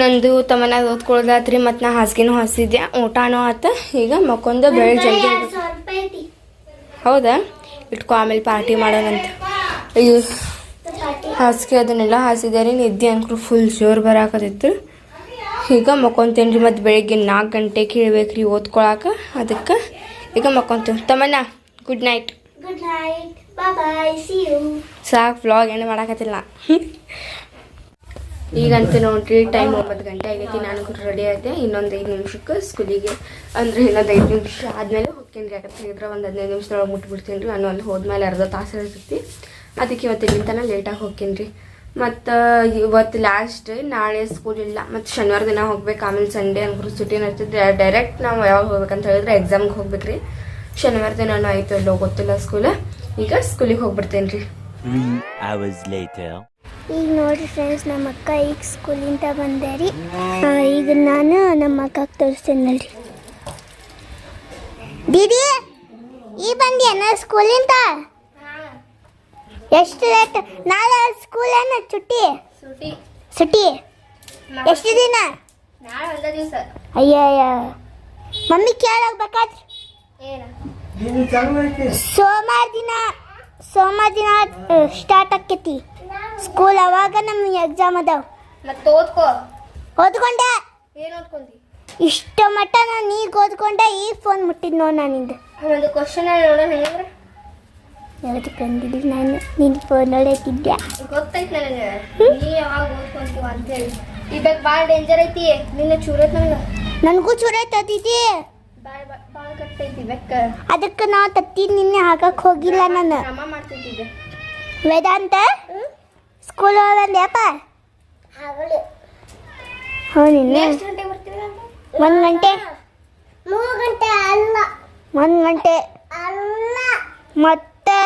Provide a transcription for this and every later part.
ನಂದು ತಮ್ಮನಾಗ ಓದ್ಕೊಳ್ಳೋದಾತ್ರಿ ಮತ್ತು ನಾ ಹಾಸಿಗೆನೂ ಹಾಸಿದ್ದೆ ಊಟನೂ ಆತ ಈಗ ಮಕ್ಕೊಂದು ಬೆಳಗ್ಗೆ ಜಲ್ದಿ ಹೌದಾ? ಇಟ್ಕೊ ಆಮೇಲೆ ಪಾರ್ಟಿ ಮಾಡೋಣಂತ. ಅಯ್ಯೋ ಹಾಸಿಗೆ ಅದನ್ನೆಲ್ಲ ಹಾಸಿದ್ದಾರೆ ನಿದ್ದೆ ಅಂಕರು ಫುಲ್ ಜೋರು ಬರಾಕತ್ತಿತ್ತು. ಈಗ ಮಕ್ಕೊಂತೇನೆ ರೀ ಮತ್ತು ಬೆಳಿಗ್ಗೆ ನಾಲ್ಕು ಗಂಟೆಗೆ ಇಳ್ಬೇಕು ಓದ್ಕೊಳಕ್ಕೆ ಅದಕ್ಕೆ ಈಗ ಮಕ್ಕೊಂತೀವಿ. ತಮ್ಮಣ್ಣ ಗುಡ್ ನೈಟ್ ಗುಡ್ ನೈಟ್ ಸಾಕು ವ್ಲಾಗ್ ಏನು ಮಾಡಾಕತ್ತಿಲ್ಲ. ಈಗಂತೂ ನೋಡ್ರಿ ಟೈಮ್ ಒಂಬತ್ತು ಗಂಟೆ ಆಗೈತಿ, ನಾನು ರೆಡಿ ಆಯ್ತೆ ಇನ್ನೊಂದು ಐದು ನಿಮಿಷಕ್ಕೆ ಸ್ಕೂಲಿಗೆ, ಅಂದ್ರೆ ಇನ್ನೊಂದು ಐದು ನಿಮಿಷ ಆದಮೇಲೆ ಹೋಗ್ತೀನಿ ರೀ, ಯಾಕಂದ್ರೆ ಇದ್ರೆ ಒಂದು ಹದಿನೈದು ನಿಮಿಷದೊಳಗೆ ಮುಟ್ಬಿಡ್ತೀನಿ ರೀ, ನಾನು ಅಲ್ಲಿ ಹೋದ್ಮೇಲೆ ಅರ್ಧ ತಾಸು ಇರ್ತೈತಿ. ಅದಕ್ಕೆ ಇವತ್ತು ಇಲ್ಲಿಂದ ತನಕ ಲೇಟಾಗಿ ಹೋಗ್ತೀನಿ ರೀ. ಮತ್ತು ಇವತ್ತು ಲಾಸ್ಟ್ ನಾಳೆ ಸ್ಕೂಲ್ ಇಲ್ಲ. ಮತ್ತು ಶನಿವಾರ ದಿನ ಹೋಗ್ಬೇಕು, ಆಮೇಲೆ ಸಂಡೇ ಅನ್ಕರು ಸುಟಿ ಇರ್ತೈತಿ ಡೈರೆಕ್ಟ್ ನಾವು ಯಾವಾಗ ಹೋಗ್ಬೇಕಂತ ಹೇಳಿದ್ರೆ ಎಕ್ಸಾಮ್ಗೆ ಹೋಗ್ಬೇಕು ರೀ. ಶನಿವಾರ ದಿನ ಆಯ್ತು ಎಲ್ಲೋ ಗೊತ್ತಿಲ್ಲ ಸ್ಕೂಲ್ ಈಗ ಸ್ಕೂಲಿಗೆ ಹೋಗ್ಬಿಡ್ತೇನೆ ರೀ. ಈಗ ನೋಡ್ರಿ ಫ್ರೆಂಡ್ಸ್ ನಮ್ಮ ಅಕ್ಕ ಈಗ ಸ್ಕೂಲಿಂದ ಬಂದೆ ರೀ ಈಗ ನಾನು ನಮ್ಮ ಅಕ್ಕ ತೋರಿಸ್ತೇನೆ ನೋಡ್ರಿ. ದೀದಿ ಈ ಬಂದ್ಯಾನ ಸ್ಕೂಲಿಂದ ಎಷ್ಟು ಲೇಟ್ ನಾಳೆ ಸ್ಕೂಲ್ ಏನ? ಚುಟ್ಟಿ? ಚುಟ್ಟಿ ಸುಟ್ಟಿ ಎಷ್ಟು ದಿನ? ನಾಳೆ ಒಂದ ದಿವಸ. ಅಯ್ಯಯ್ಯ. ಮಮ್ಮಿ ಕೇಳಬೇಕಾದ್ರಿ ಸೋಮವಾರ ದಿನ. ಸೋಮವಾರ ದಿನ ಸ್ಟಾರ್ಟ್ ಆಕೈತಿ ಸ್ಕೂಲ್ ಅವಾಗ ನಮ್ಗೆ ಎಕ್ಸಾಮ್ ಅದಾವ. ಮತ್ತೆ ಓದ್ಕೋ. ಓದ್ಕೊಂಡೆ. ಏನು ಓದ್ಕೊಂಡಿ? ಇಷ್ಟ ಮಟ್ಟ ನಾನು ಈಗ ಓದ್ಕೊಂಡೆ ಈಗ ಫೋನ್ ಮುಟ್ಟಿದ್ ನೋ ನಾನಿಂದ ಒಂದು ಕ್ವಶನ್ ನೋಡೋಣ ಹೆಂಗಂದ್ರೆ? ಯಾವ್ದು ನಾನು. ನಿನ್ನ ಫೋನ್ ನೋಡಕ್ಕಿದ್ದೆ ಗೊತ್ತಾಯ್ತು ನನಗೆ. ನೀ ಯಾವಾಗ ಓದ್ಕೊಂತೀವ ಅಂತ ಹೇಳಿ. ಈ ಭಾಳ ಡೇಂಜರ್ ಐತಿ. ನಿನ್ನ ಚೂರೈತ್ ನನಗೆ ನನಗೂ ಚೂರೈತೆ ತತ್ತಿದ್ದಿ ಅದಕ್ಕೆ ನಾವು ತತ್ತಿ ನಿನ್ನೆ ಹಾಕಕ್ ಹೋಗಿಲ್ಲ ನಾನು. ವೇದಾಂತ? ಸ್ಕೂಲ್ ಹೋಗಂದ್ಯಪ್ಪ ಹ್ಞೂ ನಿನ್ನೆ? ಬರ್ತೀವಿ ಒಂದು ಗಂಟೆ. ಮೂರು ಗಂಟೆ ಅಲ್ಲ. ಒಂದು ಗಂಟೆ. ಅಲ್ಲ. ಮತ್ತೆ?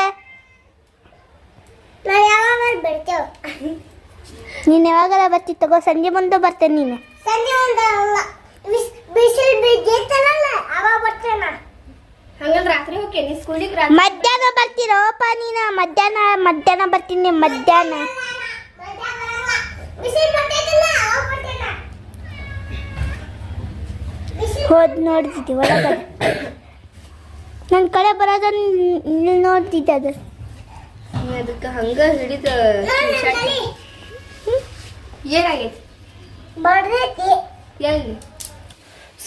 ನಾವು ಯಾವಾಗ ಬಿಡ್ತೇವೆ ನೀನು ಯಾವಾಗಲ ಬರ್ತಿ ತಗೋ ಸಂಜೆ ಮುಂದೆ ಬರ್ತೇನೆ ನೀನು. ಸಂಜೆ ಒಂದು ಅಲ್ಲ. ಬಿಸಿಲು ಬಿದ್ದಿತ್ತಲ್ಲ ಅವ ಬರ್ತೇನೆ ಹಂಗಂದ್ರೆ ರಾತ್ರಿ ಸ್ಕೂಲಿಗೆ ರಾತ್ರಿ ಮಧ್ಯಾಹ್ನ ಬರ್ತೀರೋಪ ನೀನು? ಮಧ್ಯಾಹ್ನ ಮಧ್ಯಾಹ್ನ ಬರ್ತೀನಿ ಮಧ್ಯಾಹ್ನ. ಹೋದ್ ನೋಡ್ತಿದ್ದೆ ಒಳಗಡೆ. ನನ್ನ ಕಡೆ ಬರೋದ ನೋಡ್ತಿದ್ದೆ ಅದು. ನೀ ಅದಕ್ಕೆ ಹಂಗ ಹಿಡಿದ ಏನಾಗೈತಿ? ಬರ್ತೈತಿ ಎಲ್ಲಿ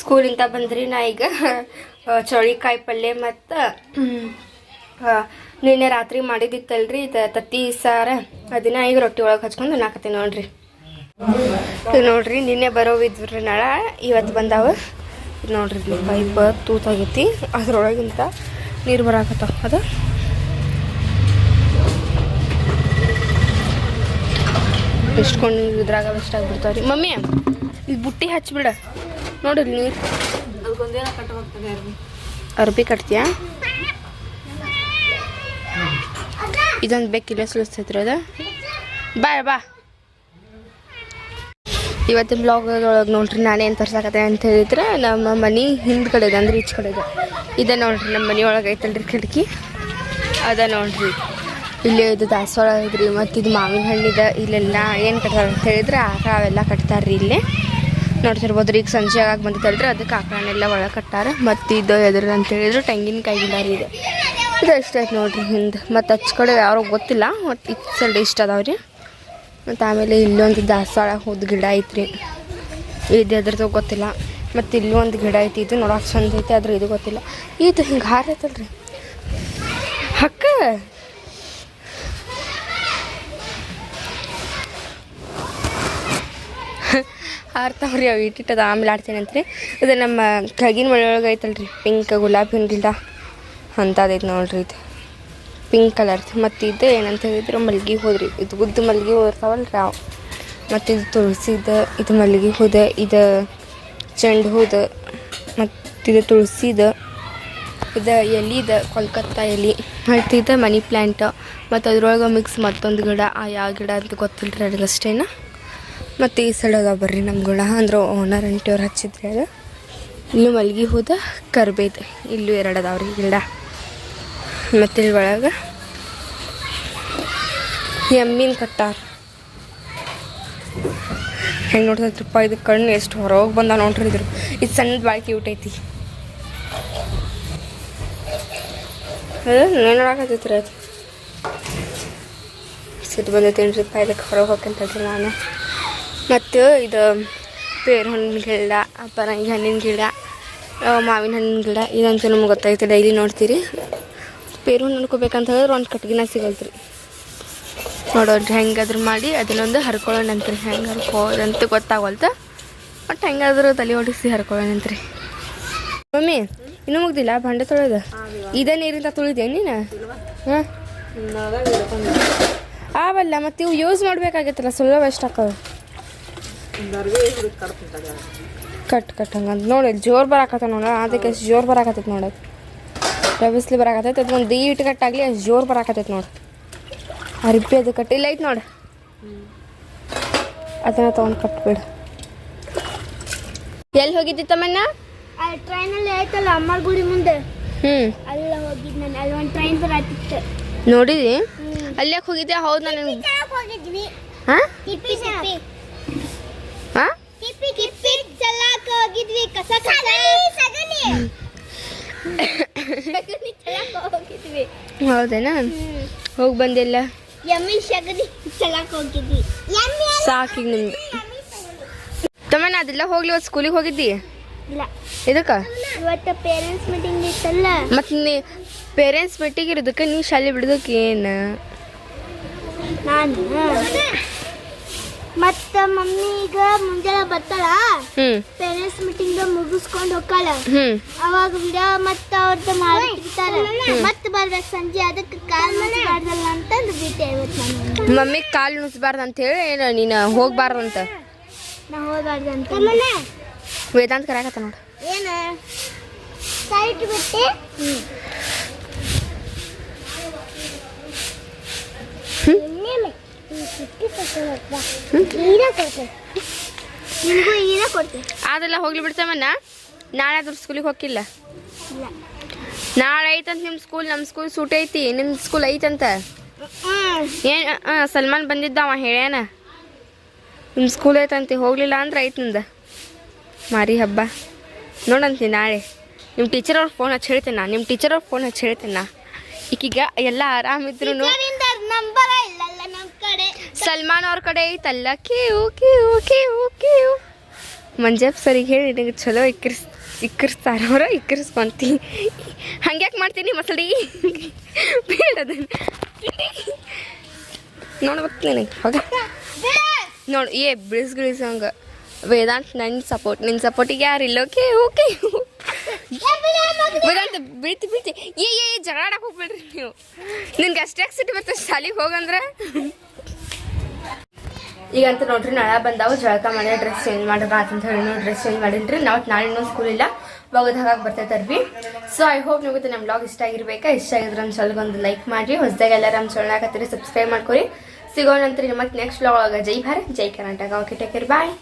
ಸ್ಕೂಲಿಂದ ಬಂದ್ರಿ ನಾ ಈಗ. ಚೌಳಿಕಾಯಿ ಪಲ್ಯ ಮತ್ತು ನಿನ್ನೆ ರಾತ್ರಿ ಮಾಡಿದ್ದಿತ್ತಲ್ರಿ ಇದು ತತ್ತಿ ಸಾರ. ಅದನ್ನ ಈಗ ರೊಟ್ಟಿ ಒಳಗೆ ಹಚ್ಕೊಂಡು ನಾಕತ್ತೀನಿ ನೋಡ್ರಿ. ನೋಡ್ರಿ, ನಿನ್ನೆ ಬರೋವಿದ್ರಿ ನಾಳೆ ಇವತ್ತು ಬಂದಾವ. ನೋಡ್ರಿ ಪೈಪ್ ತೂತಾಗೈತಿ ಅದ್ರೊಳಗಿಂತ ನೀರು ಬರಾಕತ್ತಾವ ಅದು? ಇಷ್ಟಕೊಂಡು ಇದ್ರಾಗ ಇಷ್ಟ ಆಗ್ಬಿಡ್ತಾವ್ರಿ. ಮಮ್ಮಿ, ಇದು ಬುಟ್ಟಿ ಹಚ್ಬಿಡ. ನೋಡಿ ನೀರು ಅರ್ಬಿ. ಕಟ್ತೀಯಾ? ಇದೊಂದು ಬೆಕ್ಕಿಲ್ಲ ಸುಳಿಸ್ತೈತ್ರಿ ಅದ. ಬಾಯ್ ಬಾ. ಇವತ್ತಿನ ಬ್ಲಾಗ್ ಒಳಗೆ ನೋಡ್ರಿ ನಾನೇನು ತರ್ಸಾಕತ್ತೆ ಅಂತ ಹೇಳಿದ್ರೆ ನಮ್ಮ ಮನೆ ಹಿಂದ್ಗಡೆ ಇದೆ ಅಂದ್ರೆ ಈಚೆ ಕಡೆ ಇದೆ ಇದೆ ನೋಡ್ರಿ ನಮ್ಮ ಮನೆ ಒಳಗೆ ಐತಲ್ರಿ ಕಿಟಕಿ. ಅದ ನೋಡ್ರಿ. ಇಲ್ಲಿ ಇದು ದಾಸವಾಳ ಐತ್ರಿ ಮತ್ತು ಇದು ಮಾವಿನ ಹಣ್ಣಿದೆ ಇಲ್ಲೆಲ್ಲ ಏನು ಕಟ್ತಾರೆ ಅಂತ ಹೇಳಿದ್ರೆ ಆಕಳ ಅವೆಲ್ಲ ಕಟ್ತಾರ್ರಿ ಇಲ್ಲಿ. ನೋಡ್ತಿರ್ಬೋದು ಈಗ ಸಂಜೆ ಆಗಿ ಬಂದಿತ್ತಲ್ರಿ ಅದಕ್ಕೆ ಆಕಳನ್ನೆಲ್ಲ ಒಳಗೆ ಕಟ್ಟಾರ. ಮತ್ತು ಇದು ಎದುರು ಅಂತ ಹೇಳಿದ್ರು ತೆಂಗಿನಕಾಯಿ ಗಿಡ ರೀ ಇದು ಇದು ಆಯ್ತು ನೋಡ್ರಿ ಹಿಂದೆ. ಮತ್ತು ಹಚ್ಚ ಕಡೆ ಯಾರೋ ಗೊತ್ತಿಲ್ಲ ಮತ್ತು ಈ ಸೈಡ್ ಇಷ್ಟ ರೀ. ಮತ್ತು ಆಮೇಲೆ ಇಲ್ಲೊಂದು ದಾಸವಾಳ ಹೋದ ಗಿಡ ರೀ. ಇದು ಎದ್ರದ್ದು ಗೊತ್ತಿಲ್ಲ. ಮತ್ತು ಇಲ್ಲೂ ಒಂದು ಗಿಡ ಐತಿ, ಇದು ನೋಡೋಕೆ ಚಂದ ಐತಿ, ಆದ್ರೆ ಇದು ಗೊತ್ತಿಲ್ಲ. ಇದು ಹಿಂಗೆ ಹಾರೈತಲ್ರಿ ಹಕ್ಕ! ಹಾರ್ತಾವ್ರಿ, ಅವು ಇಟ್ಟಿಟ್ಟದ, ಆಮೇಲೆ ಆಡ್ತೀನಿ ರೀ ಇದು ನಮ್ಮ ಕಗಿನ ಮಳೆ ಒಳಗೆ ಐತಲ್ರಿ ಪಿಂಕ್ ಗುಲಾಬಿ ಗಿಡ ಅಂಥದ್ದೈತೆ ನೋಡ್ರಿ ಇದು. ಪಿಂಕ್ ಕಲರ್ ಮತ್ತು ಇದು ಏನಂತ ಹೇಳಿದ್ರೆ ಮಲ್ಗೆ ಹೋದ್ರಿ. ಇದು ಉದ್ದ ಮಲ್ಗೆ ಹೂ ರೀ ಅವು. ಮತ್ತು ಇದು ತುಳಸಿದ ಇದು ಮಲ್ಲಿಗೆ ಹೂದ, ಇದು ಚೆಂಡು ಹೂದ, ಮತ್ತು ಇದು ತುಳಸಿದ ಇದು ಎಲಿದ ಕೊಲ್ಕತ್ತಾ ಎಲಿ. ಮತ್ತು ಇದು ಮನಿ ಪ್ಲ್ಯಾಂಟ್ ಮತ್ತು ಅದ್ರೊಳಗೆ ಮಿಕ್ಸ್ ಮತ್ತೊಂದು ಗಿಡ, ಆ ಯಾವ ಗಿಡ ಅಂತ ಗೊತ್ತಿಲ್ಲ ರೀ ನನಗಷ್ಟೇನ ಮತ್ತು ಈ ಸೈಡ್ ಅದಾವ ಬರ್ರಿ ನಮ್ಮ ಗಿಡ ಅಂದ್ರೆ ಓನರ್ ಅಂಟಿಯವ್ರು ಹಚ್ಚಿದ್ರಿ ಅದು. ಇಲ್ಲೂ ಮಲ್ಗೆ ಹೋದ ಕರ್ಬೇದು. ಇಲ್ಲೂ ಎರಡು ಅದಾವ್ರಿ ಗಿಡ. ಮತ್ತು ಇಲ್ಲಿ ಒಳಗೆ ಎಮ್ಮಿನ ಕಟ್ಟಾರ. ಹೆಂಗೆ ನೋಡ್ತೈತ್ರಪ್ಪ ಇದು ಕಣ್ಣು ಎಷ್ಟು ಹೊರಗೆ ಬಂದ ನೋಡ್ರಿ ಇದ್ರ. ಇದು ಸಣ್ಣದು ಭಾಳ ಕ್ಯೂಟ್ ಐತಿ. ನೋಡಾಕತ್ತೈತ್ರಿ ಅದು? ಸಿಟ್ಟು ಬಂದೈತೇನ್ರಿಪ್ಪ ಇದಕ್ಕೆ ಹೊರಗೆ ಹೋಗ್ಕಂತ ನಾನು. ಮತ್ತು ಇದು ಪೇರು ಹಣ್ಣಿನ ಗಿಡ ಪರಂಗಿ ಹಣ್ಣಿನ ಗಿಡ ಮಾವಿನ ಹಣ್ಣಿನ ಗಿಡ ಇದಂತೂ ನಮ್ಗೆ ಗೊತ್ತಾಯ್ತು ಡೈಲಿ ನೋಡ್ತೀರಿ. ಪೇರು ಹಣ್ಣು ನೋಡ್ಕೋಬೇಕಂತ ಹೇಳಿದ್ರೆ ಒಂದು ಕಟ್ಗಿನ ಸಿಗಲ್ತ್ರಿ. ನೋಡೋಣ್ರಿ ಹೆಂಗಾದ್ರೂ ಮಾಡಿ ಅದನ್ನೊಂದು ಹರ್ಕೊಳ್ಳೋಣಂತ್ರಿ. ಹೆಂಗೆ ಹರ್ಕೋದಂತ ಗೊತ್ತಾಗಲ್ತ ಬಟ್ ಹೆಂಗಾದ್ರೂ ತಲೆ ಹೊಡಿಸಿ ಹರ್ಕೊಳ್ಳೋಣಂತ್ರಿ. ಮಮ್ಮಿ ಇನ್ನೂ ಮುಗ್ದಿಲ್ಲ ಬಂಡೆ ತೊಳೆದ? ಇದೇ ನೀರಿಂದ ತುಳಿದೆ ನೀನು? ಹಾಂ? ಆವಲ್ಲ ಮತ್ತೆ ಇವು ಯೂಸ್ ಮಾಡ್ಬೇಕಾಗೈತಲ್ಲ ಸುಲಭ ಎಷ್ಟು ಹಾಕೋದು. ಕಟ್ ಕಟ್ ಹಂಗಂತ ನೋಡಿ ಜೋರು ಬರಾಕತ್ತ ನೋಡ ಅದಕ್ಕೆ ಎಷ್ಟು ಜೋರು ಬರಾಕತ್ತೈತೆ ನೋಡಿ ರವಿಸ್ಲಿ ಬರಾಕತ್ತೈತೆ ಅದು ಒಂದು ಕಟ್ ಕಟ್ಟಾಗಲಿ ಅಷ್ಟು ಜೋರು ಬರಾಕತ್ತೈತೆ ನೋಡಿ. ಆ ಅದು ಅದು ಕಟ್ಟಿಲ್ಲ ಐತೆ ನೋಡಿ. ಅದನ್ನ ತೊಗೊಂಡು ಕಟ್ಬಿಡು. ಎಲ್ಲಿ ಹೋಗಿದ್ದಿ ತಮ್ಮಣ್ಣ? ಅಲ್ಲಿ ಟ್ರೈನಲ್ಲಿ ಆಯ್ತಲ್ಲ ಅಮ್ಮರ ಗುಡಿ ಮುಂದೆ. ಹ್ಞೂ ಅಲ್ಲ ಹೋಗಿದ್ ನಾನು ಅಲ್ಲಿ ಒಂದು ಟ್ರೈನ್ ಬರತ್ತಿತ್ತು ನೋಡಿದಿ? ಅಲ್ಲಿ ಯಾಕೆ ಹೋಗಿದ್ದೆ ಹೌದು ನಾನು ಹೋಗಿದ್ವಿ. ಹಾಂ ಹೋಗಿದ್ವಿ ಕಸ ಸಗಣಿ ಸಗಣಿ ಸಗಣಿ ಚಲಾಕ ಹೋಗಿದ್ವಿ ಹೌದೇನಾ ಹೋಗಿ ಬಂದಿಲ್ಲ ಯಮ್ಮಿ ಸಗಣಿ ಹೋಗಿದ್ವಿ ಸಾಕೀಗ ನಿಮ್ದು ತಮ್ಮಣ್ಣ ಅದೆಲ್ಲ ಹೋಗ್ಲಿ ಇವತ್ತು ಸ್ಕೂಲಿಗೆ ಹೋಗಿದ್ದಿ? ಇಲ್ಲ. ಇದಕ್ಕೆ? ಇವತ್ತು ಪೇರೆಂಟ್ಸ್ ಮೀಟಿಂಗ್ ಇತ್ತಲ್ಲ. ಮತ್ತು ನೀ ಪೇರೆಂಟ್ಸ್ ಮೀಟಿಂಗ್ ಇರೋದಕ್ಕೆ ನೀವು ಶಾಲೆ ಬಿಡೋದಕ್ಕೆ ಏನು? ನಾನು? ಮತ್ತ ಮಮ್ಮಿ ಈಗ ಮುಂಜಾನೆ ಬರ್ತಾಳ? ಹ್ಞೂ ಪೇರೆಂಟ್ಸ್ ಮೀಟಿಂಗ್ ಮುಗಿಸ್ಕೊಂಡು ಹೋಗ್ತಾಳ. ಹ್ಞೂ ಅವಾಗ ವಿಡಿಯೋ ಮತ್ತ ಅವ್ರದ್ದು ಮಾಡಿರ್ತಾರ ಮತ್ತ ಬರ್ಬೇಕು ಸಂಜೆ ಅದಕ್ಕೆ ಕಾಲ್ ಮಾಡಲ್ಲ ಅಂತಂದು ಬಿಟ್ಟೆ ಇವತ್ತು ನಾನು ಮಮ್ಮಿ ಕಾಲು ನುಸ್ಬಾರ್ದು ಅಂತೇಳಿ ಏನು ನೀನು ಹೋಗ್ಬಾರ್ದು ಅಂತ? ನಾ ಹೋಗ್ಬಾರ್ದು ಅಂತ. ವೇದಾಂತ ಕರಾಕತ್ತ ನೋಡು. ಏನು? ಸೈಟ್ ಬಿಟ್ಟೆ? ಹ್ಮ್. ಕೊಡ್ತೀನಿ ಅದೆಲ್ಲ ಹೋಗ್ಲಿ ಬಿಡ್ತಮ್ಮಣ್ಣ ನಾಳೆ ಅದ್ರ ಸ್ಕೂಲಿಗೆ ಹೋಗಿಲ್ಲ ನಾಳೆ ಐತಂತ ನಿಮ್ಮ ಸ್ಕೂಲ್ ನಮ್ಮ ಸ್ಕೂಲ್ ಸೂಟ್ ಐತಿ ನಿಮ್ಮ ಸ್ಕೂಲ್ ಐತಂತ? ಏನ್ ಸಲ್ಮಾನ್ ಬಂದಿದ್ದ ಅವ, ಹೇಳ್ಯಾನ? ನಿಮ್ಮ ಸ್ಕೂಲ್ ಐತಂತೆ, ಹೋಗಲಿಲ್ಲ ಅಂದ್ರೆ ಐತೆ ನಿಂದ. ಮಾರಿ ಹಬ್ಬ. ನೋಡಂತಿ ನಾಳೆ. ನಿಮ್ಮ ಟೀಚರ್ ಅವ್ರ ಫೋನ್ ಹಚ್ಚಿ ಹೇಳ್ತೇನೆ ನಿಮ್ಮ ಟೀಚರ್ ಅವ್ರ ಫೋನ್ ಹಚ್ಚಿ ಹೇಳ್ತೇನೆ ಈಗೀಗ ಎಲ್ಲ ಆರಾಮಿದ್ರು ನಂಬರ ಸಲ್ಮಾನ್ ಅವ್ರ ಕಡೆ ಐತಲ್ಲ? ಕೇವು ಕೇವು ಕೇವು ಕೇವು ಮಂಜಪ್ಪ ಸರಿಗೆ ಹೇಳಿ ನಿನಗೆ ಚಲೋ ಇಕ್ಕರ್ಸ್ ಇಕ್ಕರಿಸ್ತಾರ ಅವ್ರ ಇಕ್ಕರಿಸ್ಕೊಂತಿ. ಹಂಗ್ಯಾಕೆ ಮಾಡ್ತೀನಿ ಮಸಳಿ ಬೇಡ ಅದನ್ನ. ನೋಡ್ಬೇಕು ನಿನಗೆ ಹೋಗ. ನೋಡು ಏ ಬಿಳಿಸ್ ಗಿಳಿಸ್ ಹಂಗೆ. ವೇದಾಂತ್ ನನ್ನ ಸಪೋರ್ಟ್ ನಿನ್ನ ಸಪೋರ್ಟಿಗೆ ಯಾರಿಲ್ಲ ಓಕೆ ಓಕೆ ವೇದಾಂತ ಬೀಳ್ತಿ ಬೀಳ್ತಿ. ಏ ಏ, ಜಗಳ ಆಡಕ್ಕೆ ಹೋಗ್ಬೇಡ್ರಿ ನೀವು. ನಿನ್ಗೆ ಅಷ್ಟೇ ಸಿಟ್ಟು ಬರ್ತದೆ ಶಾಲೆಗೆ ಹೋಗಂದ್ರೆ? ಈಗ ಅಂತ ನೋಡ್ರಿ ನಾಳೆ ಬಂದಾವು, ಜಳಕ ಮನೆ ಡ್ರೆಸ್ ಚೇಂಜ್ ಮಾಡೋಣ ಅಂತ ಹೇಳಿ ಡ್ರೆಸ್ ಚೇಂಜ್ ಮಾಡಿನ್ರಿ. ನಾವು ನಾಳೆ ಇನ್ನೂ ಸ್ಕೂಲ್ ಇಲ್ಲ. ಹೋಗೋದು ಹಾಗಾಗಿ ಬರ್ತೈತರ್ವಿ ಸೊ ಐ ಹೋಪ್ ನಿಮಗೆ ನಮ್ಮ ಬ್ಲಾಗ್ ಇಷ್ಟ ಆಗಿರ್ಬೇಕಾ. ಇಷ್ಟ ಆಗಿದ್ರೆ ನಮ್ಮ ಒಂದು ಲೈಕ್ ಮಾಡಿ ಹೊಸದಾಗ ಎಲ್ಲ ನಮ್ಮ ಚಾನಲ್ ಹಾಕತ್ತೀರಿ ಸಬ್ಸ್ಕ್ರೈಬ್ ಮಾಡ್ಕೊರಿ. ಸಿಗೋಣ ನಂತರ ಮತ್ತೆ ನೆಕ್ಸ್ಟ್ ಬ್ಲಾಗ್ ಜೈ ಭಾರತ್, ಜೈ Karnataka. Okay take care bye